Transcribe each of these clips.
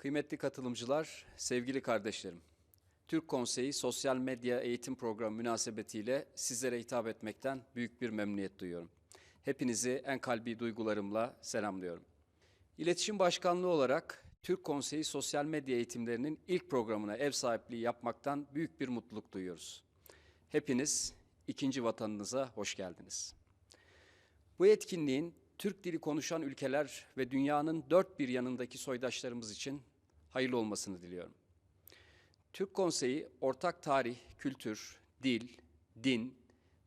Kıymetli katılımcılar, sevgili kardeşlerim. Türk Konseyi Sosyal Medya Eğitim Programı münasebetiyle sizlere hitap etmekten büyük bir memnuniyet duyuyorum. Hepinizi en kalbi duygularımla selamlıyorum. İletişim Başkanlığı olarak Türk Konseyi Sosyal Medya Eğitimlerinin ilk programına ev sahipliği yapmaktan büyük bir mutluluk duyuyoruz. Hepiniz ikinci vatanınıza hoş geldiniz. Bu etkinliğin Türk dili konuşan ülkeler ve dünyanın dört bir yanındaki soydaşlarımız için hayırlı olmasını diliyorum. Türk Konseyi ortak tarih, kültür, dil, din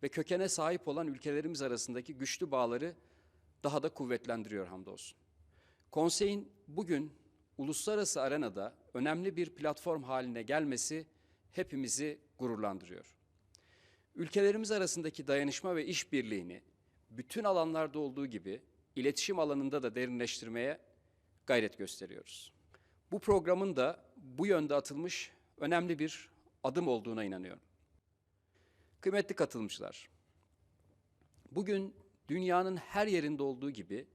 ve kökene sahip olan ülkelerimiz arasındaki güçlü bağları daha da kuvvetlendiriyor hamdolsun. Konseyin bugün uluslararası arenada önemli bir platform haline gelmesi hepimizi gururlandırıyor. Ülkelerimiz arasındaki dayanışma ve işbirliğini bütün alanlarda olduğu gibi iletişim alanında da derinleştirmeye gayret gösteriyoruz. Bu programın da bu yönde atılmış önemli bir adım olduğuna inanıyorum. Kıymetli katılımcılar, bugün dünyanın her yerinde olduğu gibi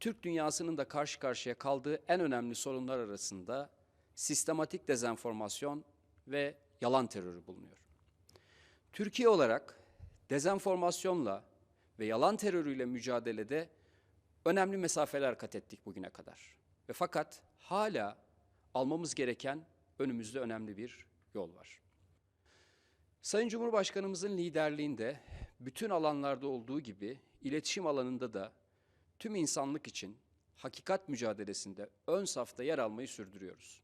Türk dünyasının da karşı karşıya kaldığı en önemli sorunlar arasında sistematik dezenformasyon ve yalan terörü bulunuyor. Türkiye olarak dezenformasyonla ve yalan terörüyle mücadelede önemli mesafeler kat ettik bugüne kadar. Ve fakat hala almamız gereken önümüzde önemli bir yol var. Sayın Cumhurbaşkanımızın liderliğinde bütün alanlarda olduğu gibi iletişim alanında da tüm insanlık için hakikat mücadelesinde ön safta yer almayı sürdürüyoruz.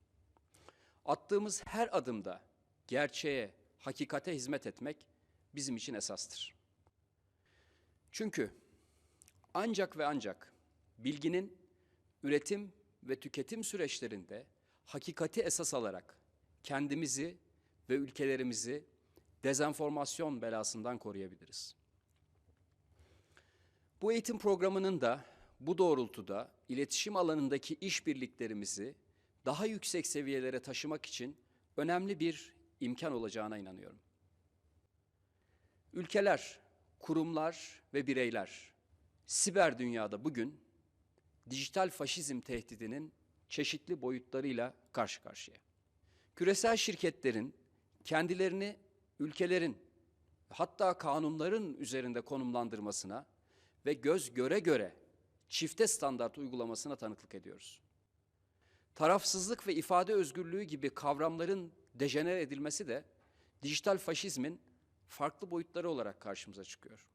Attığımız her adımda gerçeğe, hakikate hizmet etmek bizim için esastır. Çünkü ancak ve ancak bilginin üretim ve tüketim süreçlerinde hakikati esas alarak kendimizi ve ülkelerimizi dezenformasyon belasından koruyabiliriz. Bu eğitim programının da bu doğrultuda iletişim alanındaki işbirliklerimizi daha yüksek seviyelere taşımak için önemli bir imkan olacağına inanıyorum. Ülkeler, kurumlar ve bireyler siber dünyada bugün dijital faşizm tehdidinin çeşitli boyutlarıyla karşı karşıya. Küresel şirketlerin kendilerini ülkelerin hatta kanunların üzerinde konumlandırmasına ve göz göre göre çifte standart uygulamasına tanıklık ediyoruz. Tarafsızlık ve ifade özgürlüğü gibi kavramların dejenere edilmesi de dijital faşizmin farklı boyutları olarak karşımıza çıkıyor.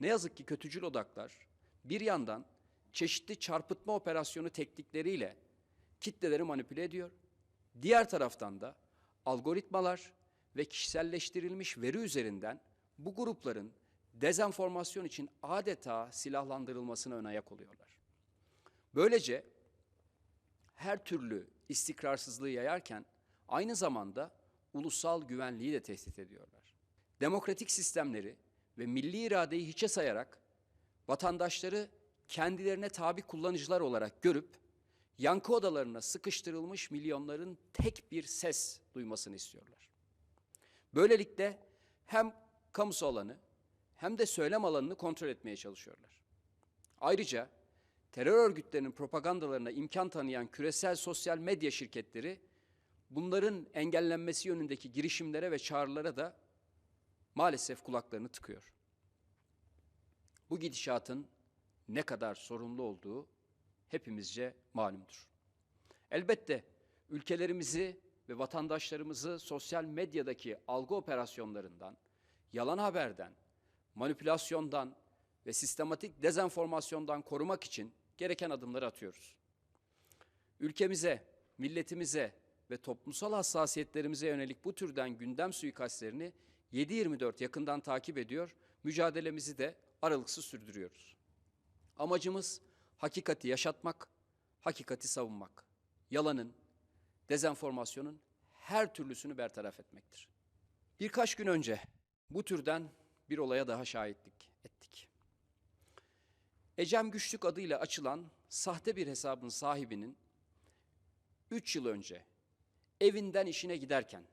Ne yazık ki kötücül odaklar bir yandan çeşitli çarpıtma operasyonu teknikleriyle kitleleri manipüle ediyor. Diğer taraftan da algoritmalar ve kişiselleştirilmiş veri üzerinden bu grupların dezenformasyon için adeta silahlandırılmasına ön ayak oluyorlar. Böylece her türlü istikrarsızlığı yayarken aynı zamanda ulusal güvenliği de tehdit ediyorlar. Demokratik sistemleri ve milli iradeyi hiçe sayarak vatandaşları kendilerine tabi kullanıcılar olarak görüp yankı odalarına sıkıştırılmış milyonların tek bir ses duymasını istiyorlar. Böylelikle hem kamusu alanı hem de söylem alanını kontrol etmeye çalışıyorlar. Ayrıca terör örgütlerinin propagandalarına imkan tanıyan küresel sosyal medya şirketleri bunların engellenmesi yönündeki girişimlere ve çağrılara da maalesef kulaklarını tıkıyor. Bu gidişatın ne kadar sorumlu olduğu hepimizce malumdur. Elbette ülkelerimizi ve vatandaşlarımızı sosyal medyadaki algı operasyonlarından, yalan haberden, manipülasyondan ve sistematik dezenformasyondan korumak için gereken adımları atıyoruz. Ülkemize, milletimize ve toplumsal hassasiyetlerimize yönelik bu türden gündem suikastlerini 7-24 yakından takip ediyor, mücadelemizi de aralıksız sürdürüyoruz. Amacımız hakikati yaşatmak, hakikati savunmak. Yalanın, dezenformasyonun her türlüsünü bertaraf etmektir. Birkaç gün önce bu türden bir olaya daha şahitlik ettik. Ecem Güçlük adıyla açılan sahte bir hesabın sahibinin 3 yıl önce evinden işine giderken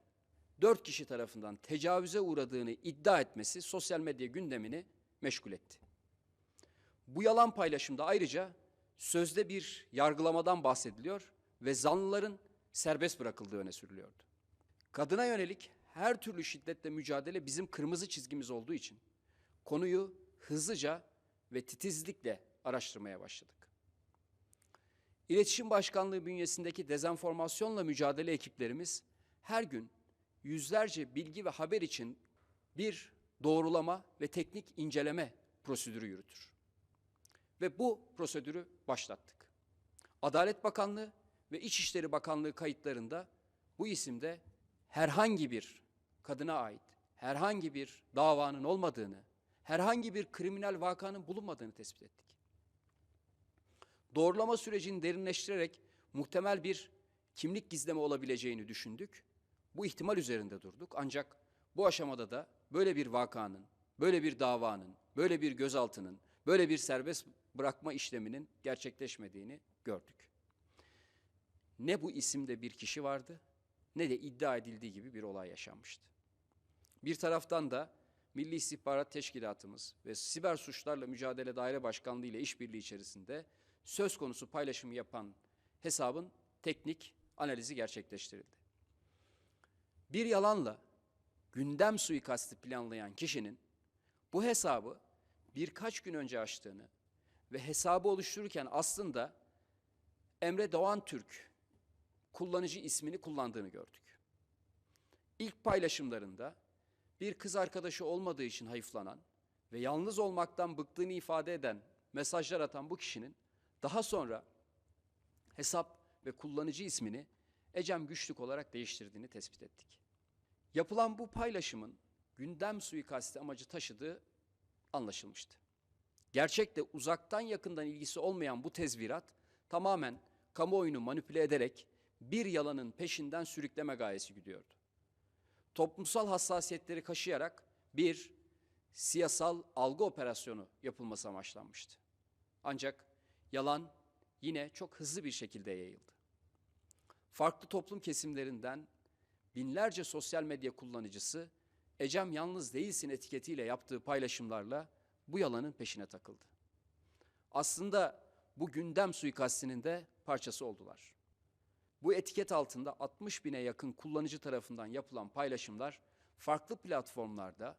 dört kişi tarafından tecavüze uğradığını iddia etmesi sosyal medya gündemini meşgul etti. Bu yalan paylaşımda ayrıca sözde bir yargılamadan bahsediliyor ve zanlıların serbest bırakıldığı öne sürülüyordu. Kadına yönelik her türlü şiddetle mücadele bizim kırmızı çizgimiz olduğu için konuyu hızlıca ve titizlikle araştırmaya başladık. İletişim Başkanlığı bünyesindeki dezenformasyonla mücadele ekiplerimiz her gün yüzlerce bilgi ve haber için bir doğrulama ve teknik inceleme prosedürü yürütür. Ve bu prosedürü başlattık. Adalet Bakanlığı ve İçişleri Bakanlığı kayıtlarında bu isimde herhangi bir kadına ait herhangi bir davanın olmadığını, herhangi bir kriminal vakanın bulunmadığını tespit ettik. Doğrulama sürecini derinleştirerek muhtemel bir kimlik gizleme olabileceğini düşündük. Bu ihtimal üzerinde durduk. Ancak bu aşamada da böyle bir vakanın, böyle bir davanın, böyle bir gözaltının, böyle bir serbest bırakma işleminin gerçekleşmediğini gördük. Ne bu isimde bir kişi vardı ne de iddia edildiği gibi bir olay yaşanmıştı. Bir taraftan da Milli İstihbarat Teşkilatımız ve Siber Suçlarla Mücadele Daire Başkanlığı ile işbirliği içerisinde söz konusu paylaşımı yapan hesabın teknik analizi gerçekleştirildi. Bir yalanla gündem suikasti planlayan kişinin bu hesabı birkaç gün önce açtığını ve hesabı oluştururken aslında Emre Doğan Türk kullanıcı ismini kullandığını gördük. İlk paylaşımlarında bir kız arkadaşı olmadığı için hayıflanan ve yalnız olmaktan bıktığını ifade eden mesajlar atan bu kişinin daha sonra hesap ve kullanıcı ismini Ecem Güçlük olarak değiştirdiğini tespit ettik. Yapılan bu paylaşımın gündem suikasti amacı taşıdığı anlaşılmıştı. Gerçekte uzaktan yakından ilgisi olmayan bu tezvirat tamamen kamuoyunu manipüle ederek bir yalanın peşinden sürükleme gayesi güdüyordu. Toplumsal hassasiyetleri kaşıyarak bir siyasal algı operasyonu yapılması amaçlanmıştı. Ancak yalan yine çok hızlı bir şekilde yayıldı. Farklı toplum kesimlerinden binlerce sosyal medya kullanıcısı Ecem yalnız değilsin etiketiyle yaptığı paylaşımlarla bu yalanın peşine takıldı. Aslında bu gündem suikastinin de parçası oldular. Bu etiket altında 60 bine yakın kullanıcı tarafından yapılan paylaşımlar farklı platformlarda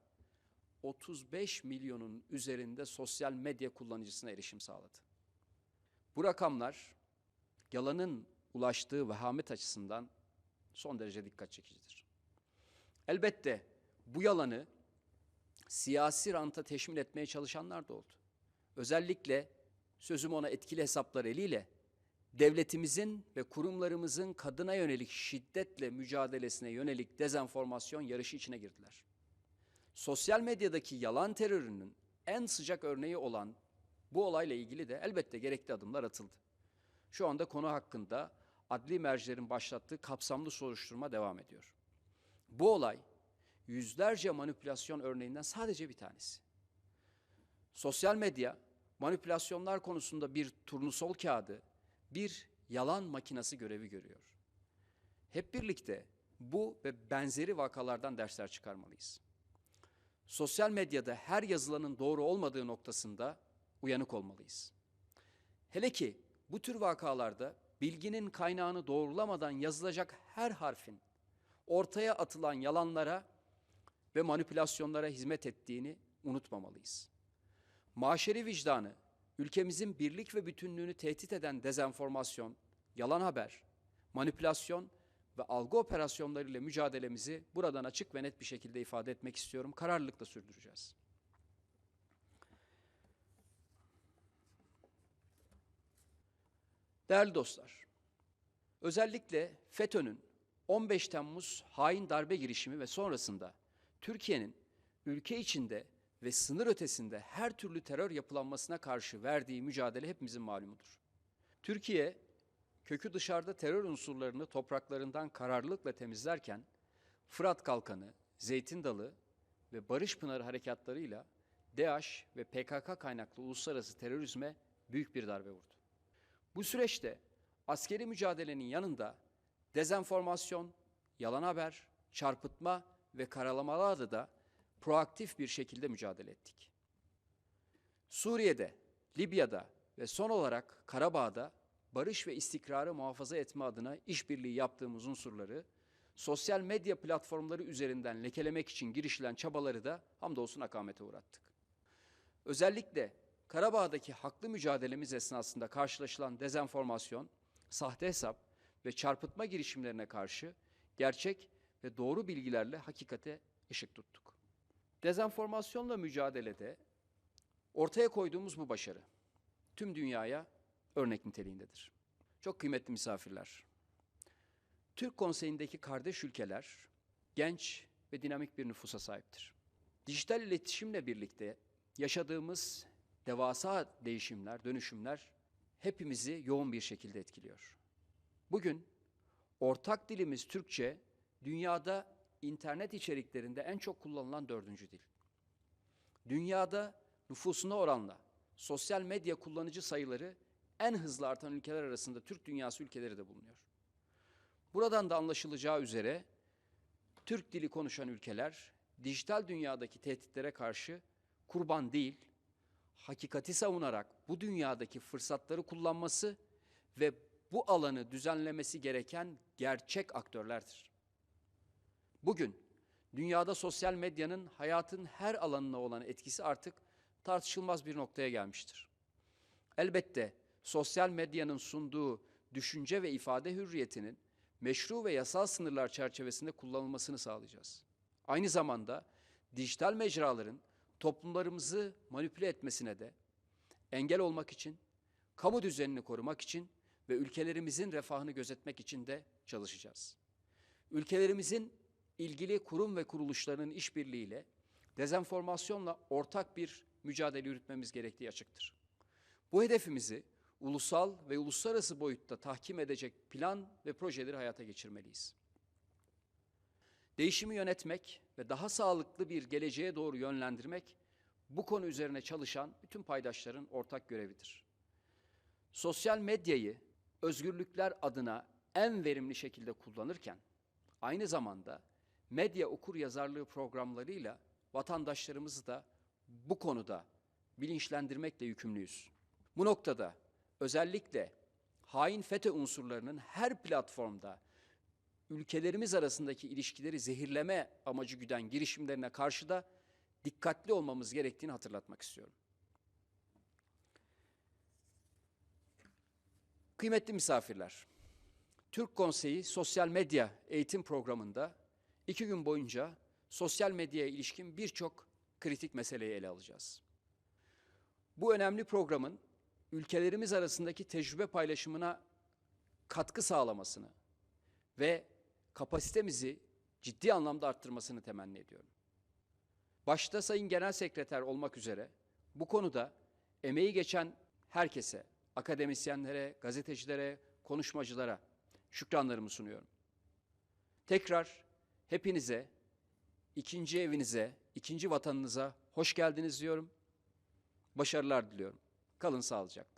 35 milyonun üzerinde sosyal medya kullanıcısına erişim sağladı. Bu rakamlar yalanın ulaştığı vehamet açısından son derece dikkat çekicidir. Elbette bu yalanı siyasi ranta teşmil etmeye çalışanlar da oldu. Özellikle sözüm ona etkili hesaplar eliyle devletimizin ve kurumlarımızın kadına yönelik şiddetle mücadelesine yönelik dezenformasyon yarışı içine girdiler. Sosyal medyadaki yalan terörünün en sıcak örneği olan bu olayla ilgili de elbette gerekli adımlar atıldı. Şu anda konu hakkında adli mercilerin başlattığı kapsamlı soruşturma devam ediyor. Bu olay yüzlerce manipülasyon örneğinden sadece bir tanesi. Sosyal medya manipülasyonlar konusunda bir turnusol kağıdı, bir yalan makinası görevi görüyor. Hep birlikte bu ve benzeri vakalardan dersler çıkarmalıyız. Sosyal medyada her yazılanın doğru olmadığı noktasında uyanık olmalıyız. Hele ki bu tür vakalarda bilginin kaynağını doğrulamadan yazılacak her harfin ortaya atılan yalanlara ve manipülasyonlara hizmet ettiğini unutmamalıyız. Maşeri vicdanı, ülkemizin birlik ve bütünlüğünü tehdit eden dezenformasyon, yalan haber, manipülasyon ve algı operasyonlarıyla mücadelemizi buradan açık ve net bir şekilde ifade etmek istiyorum. Kararlılıkla sürdüreceğiz. Değerli dostlar, özellikle FETÖ'nün 15 Temmuz hain darbe girişimi ve sonrasında Türkiye'nin ülke içinde ve sınır ötesinde her türlü terör yapılanmasına karşı verdiği mücadele hepimizin malumudur. Türkiye, kökü dışarıda terör unsurlarını topraklarından kararlılıkla temizlerken, Fırat Kalkanı, Zeytin Dalı ve Barış Pınarı harekatlarıyla DAEŞ ve PKK kaynaklı uluslararası terörizme büyük bir darbe vurdu. Bu süreçte askeri mücadelenin yanında dezenformasyon, yalan haber, çarpıtma ve karalamalarla da proaktif bir şekilde mücadele ettik. Suriye'de, Libya'da ve son olarak Karabağ'da barış ve istikrarı muhafaza etme adına işbirliği yaptığımız unsurları sosyal medya platformları üzerinden lekelemek için girişilen çabaları da hamdolsun akamete uğrattık. Özellikle Karabağ'daki haklı mücadelemiz esnasında karşılaşılan dezenformasyon, sahte hesap ve çarpıtma girişimlerine karşı gerçek ve doğru bilgilerle hakikate ışık tuttuk. Dezenformasyonla mücadelede ortaya koyduğumuz bu başarı tüm dünyaya örnek niteliğindedir. Çok kıymetli misafirler. Türk Konseyi'ndeki kardeş ülkeler genç ve dinamik bir nüfusa sahiptir. Dijital iletişimle birlikte yaşadığımız devasa değişimler, dönüşümler hepimizi yoğun bir şekilde etkiliyor. Bugün ortak dilimiz Türkçe dünyada internet içeriklerinde en çok kullanılan dördüncü dil. Dünyada nüfusuna oranla sosyal medya kullanıcı sayıları en hızlı artan ülkeler arasında Türk dünyası ülkeleri de bulunuyor. Buradan da anlaşılacağı üzere Türk dili konuşan ülkeler dijital dünyadaki tehditlere karşı kurban değil, hakikati savunarak bu dünyadaki fırsatları kullanması ve bu alanı düzenlemesi gereken gerçek aktörlerdir. Bugün dünyada sosyal medyanın hayatın her alanına olan etkisi artık tartışılmaz bir noktaya gelmiştir. Elbette sosyal medyanın sunduğu düşünce ve ifade hürriyetinin meşru ve yasal sınırlar çerçevesinde kullanılmasını sağlayacağız. Aynı zamanda dijital mecraların toplumlarımızı manipüle etmesine de engel olmak için, kamu düzenini korumak için ve ülkelerimizin refahını gözetmek için de çalışacağız. Ülkelerimizin ilgili kurum ve kuruluşlarının işbirliğiyle dezenformasyonla ortak bir mücadele yürütmemiz gerektiği açıktır. Bu hedefimizi ulusal ve uluslararası boyutta tahkim edecek plan ve projeleri hayata geçirmeliyiz. Değişimi yönetmek ve daha sağlıklı bir geleceğe doğru yönlendirmek bu konu üzerine çalışan bütün paydaşların ortak görevidir. Sosyal medyayı özgürlükler adına en verimli şekilde kullanırken aynı zamanda medya okur yazarlığı programlarıyla vatandaşlarımızı da bu konuda bilinçlendirmekle yükümlüyüz. Bu noktada özellikle hain FETÖ unsurlarının her platformda ülkelerimiz arasındaki ilişkileri zehirleme amacı güden girişimlerine karşı da dikkatli olmamız gerektiğini hatırlatmak istiyorum. Kıymetli misafirler, Türk Konseyi Sosyal Medya Eğitim Programı'nda iki gün boyunca sosyal medyaya ilişkin birçok kritik meseleyi ele alacağız. Bu önemli programın ülkelerimiz arasındaki tecrübe paylaşımına katkı sağlamasını ve kapasitemizi ciddi anlamda arttırmasını temenni ediyorum. Başta Sayın Genel Sekreter olmak üzere bu konuda emeği geçen herkese, akademisyenlere, gazetecilere, konuşmacılara şükranlarımı sunuyorum. Tekrar hepinize, ikinci evinize, ikinci vatanınıza hoş geldiniz diyorum. Başarılar diliyorum. Kalın sağlıcakla.